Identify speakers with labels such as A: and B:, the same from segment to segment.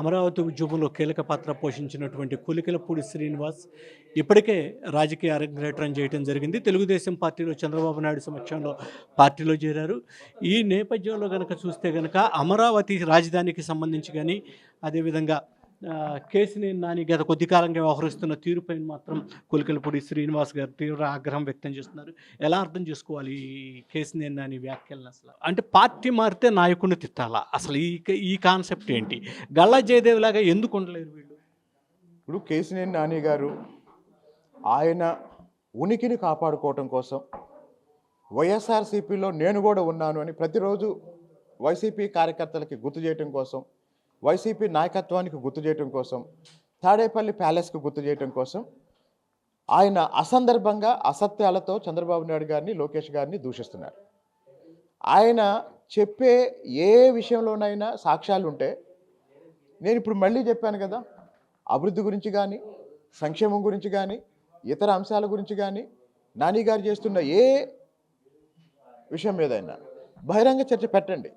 A: అమరావతి ఉద్యమంలో కీలక పాత్ర పోషించినటువంటి కులికలపూడి శ్రీనివాస్ ఇప్పటికే రాజకీయ అరంగేట్రం చేయడం జరిగింది. తెలుగుదేశం పార్టీలో చంద్రబాబు నాయుడు సమక్షంలో పార్టీలో చేరారు. ఈ నేపథ్యంలో కనుక చూస్తే కనుక అమరావతి రాజధానికి సంబంధించి కానీ అదేవిధంగా కేసినేని నాని గత కొద్ది కాలంగా వ్యవహరిస్తున్న తీరుపైన మాత్రం కులికలపూడి శ్రీనివాస్ గారు తీవ్ర ఆగ్రహం వ్యక్తం చేస్తున్నారు. ఎలా అర్థం చేసుకోవాలి ఈ కేసినేని నాని వ్యాఖ్యలను అసలు? అంటే పార్టీ మారితే నాయకుడిని తిట్టాలా? అసలు ఈ ఈ కాన్సెప్ట్ ఏంటి? గల్లా జయదేవ్ లాగా ఎందుకు ఉండలేరు వీళ్ళు?
B: ఇప్పుడు కేసినేని నాని గారు ఆయన ఉనికిని కాపాడుకోవటం కోసం వైఎస్ఆర్సీపీలో నేను కూడా ఉన్నాను అని ప్రతిరోజు వైసీపీ కార్యకర్తలకి గుర్తు చేయటం కోసం వైసీపీ నాయకత్వానికి గుర్తు చేయటం కోసం తాడేపల్లి ప్యాలెస్కి గుర్తు చేయటం కోసం ఆయన అసందర్భంగా అసత్యాలతో చంద్రబాబు నాయుడు గారిని లోకేష్ గారిని దూషిస్తున్నారు. ఆయన చెప్పే ఏ విషయంలోనైనా సాక్ష్యాలు ఉంటే నేను ఇప్పుడు మళ్ళీ చెప్పాను కదా అభివృద్ధి గురించి కానీ సంక్షేమం గురించి కానీ ఇతర అంశాల గురించి కానీ నాని గారు చేస్తున్న ఏ విషయం ఏదైనా బహిరంగ చర్చ పెట్టండి.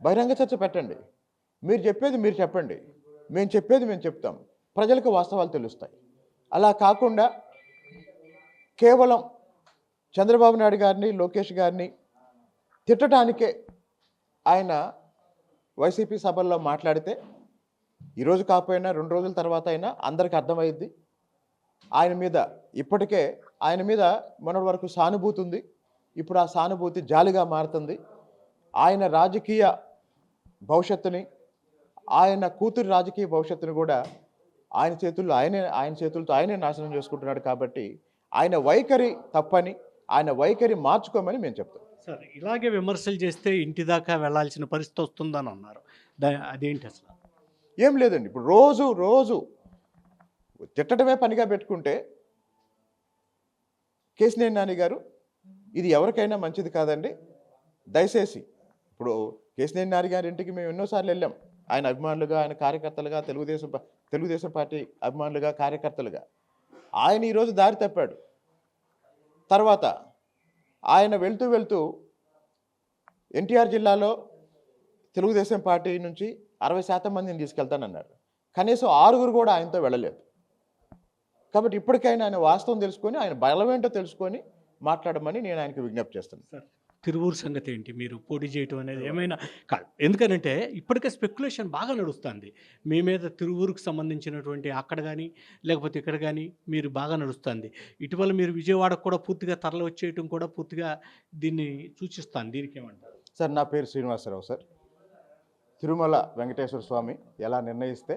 B: బహిరంగ చర్చ పెట్టండి. మీరు చెప్పేది మీరు చెప్పండి. మేము చెప్పేది మేము చెప్తాం. ప్రజలకు వాస్తవాలు తెలుస్తాయి. అలా కాకుండా కేవలం చంద్రబాబు నాయుడు గారిని లోకేష్ గారిని తిట్టడానికే ఆయన వైసీపీ సభల్లో మాట్లాడితే ఈరోజు కాకపోయినా రెండు రోజుల తర్వాత అయినా అందరికీ అర్థమైద్ది ఆయన మీద ఇప్పటికే ఆయన మీద మొన్నటి వరకు సానుభూతి ఉంది. ఇప్పుడు ఆ సానుభూతి జాలిగా మారుతుంది. ఆయన రాజకీయ భవిష్యత్తుని ఆయన కూతురి రాజకీయ భవిష్యత్తుని కూడా ఆయన చేతుల్లో ఆయనే ఆయన చేతులతో ఆయనే నాశనం చేసుకుంటున్నాడు కాబట్టి ఆయన వైఖరి తప్పని ఆయన వైఖరి మార్చుకోమని మేము చెప్తాం.
A: సార్ ఇలాగే విమర్శలు చేస్తే ఇంటి దాకా వెళ్ళాల్సిన పరిస్థితి వస్తుందని అన్నారు. అదేంటి అసలు?
B: ఏం లేదండి. ఇప్పుడు రోజు రోజు తిట్టడమే పనిగా పెట్టుకుంటే కేసినేని నాని గారు ఇది ఎవరికైనా మంచిది కాదండి. దయచేసి ఇప్పుడు కేసినేని నాని గారి ఇంటికి మేము ఎన్నోసార్లు వెళ్ళాం. ఆయన అభిమానులుగా ఆయన కార్యకర్తలుగా తెలుగుదేశం తెలుగుదేశం పార్టీ అభిమానులుగా కార్యకర్తలుగా. ఆయన ఈరోజు దారి తప్పాడు. తర్వాత ఆయన వెళ్తూ వెళ్తూ ఎన్టీఆర్ జిల్లాలో తెలుగుదేశం పార్టీ నుంచి అరవై శాతం మందిని తీసుకెళ్తానన్నారు కనీసం ఆరుగురు కూడా ఆయనతో వెళ్ళలేదు. కాబట్టి ఇప్పటికైనా ఆయన వాస్తవం తెలుసుకొని ఆయన బలమేంటో తెలుసుకొని మాట్లాడమని నేను ఆయనకి విజ్ఞప్తి చేస్తున్నాను.
A: సార్ తిరువూరు సంగతి ఏంటి మీరు పోటీ చేయటం అనేది ఏమైనా కాదు. ఎందుకనంటే ఇప్పటికే స్పెక్యులేషన్ బాగా నడుస్తుంది. మీ మీద తిరువూరుకు సంబంధించినటువంటి అక్కడ కానీ లేకపోతే ఇక్కడ కానీ మీరు బాగా నడుస్తుంది. ఇటీవల మీరు విజయవాడకు కూడా పూర్తిగా తరలి వచ్చేయటం కూడా పూర్తిగా దీన్ని సూచిస్తాను దీనికి ఏమంటారు?
B: సార్ నా పేరు శ్రీనివాసరావు సార్. తిరుమల వెంకటేశ్వర స్వామి ఎలా నిర్ణయిస్తే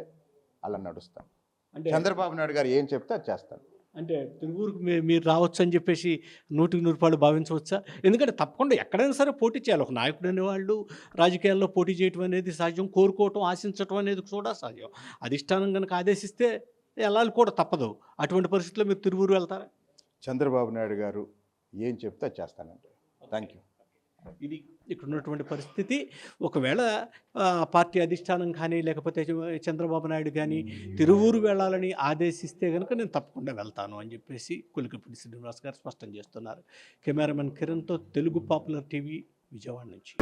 B: అలా నడుస్తాను
A: అంటే
B: చంద్రబాబు నాయుడు గారు ఏం చెప్తే అది చేస్తాను
A: అంటే తిరువూరుకు మీ- మీరు రావచ్చు అని చెప్పేసి నూటికి నూరు రూపాయలు భావించవచ్చా? ఎందుకంటే తప్పకుండా ఎక్కడైనా సరే పోటీ చేయాలి. ఒక నాయకుడు అనేవాళ్ళు రాజకీయాల్లో పోటీ చేయటం అనేది సహజం కోరుకోవటం ఆశించటం అనేది కూడా సహజం. అధిష్టానం కనుక ఆదేశిస్తే వెళ్ళాలి కూడా తప్పదు. అటువంటి పరిస్థితుల్లో మీరు తిరువూరు వెళ్తారా?
B: చంద్రబాబు నాయుడు గారు ఏం చెప్తే చేస్తానంటే చేస్తానండి థ్యాంక్ యూ
A: ఇది ఇక్కడ ఉన్నటువంటి పరిస్థితి. ఒకవేళ పార్టీ అధిష్టానం కానీ లేకపోతే చంద్రబాబు నాయుడు కానీ తిరువూరు వెళ్ళాలని ఆదేశిస్తే కనుక నేను తప్పకుండా వెళ్తాను అని చెప్పేసి కులికపూడి శ్రీనివాస్ గారు స్పష్టం చేస్తున్నారు. కెమెరామెన్ కిరణ్తో తెలుగు పాపులర్ టీవీ విజయవాడ నుంచి.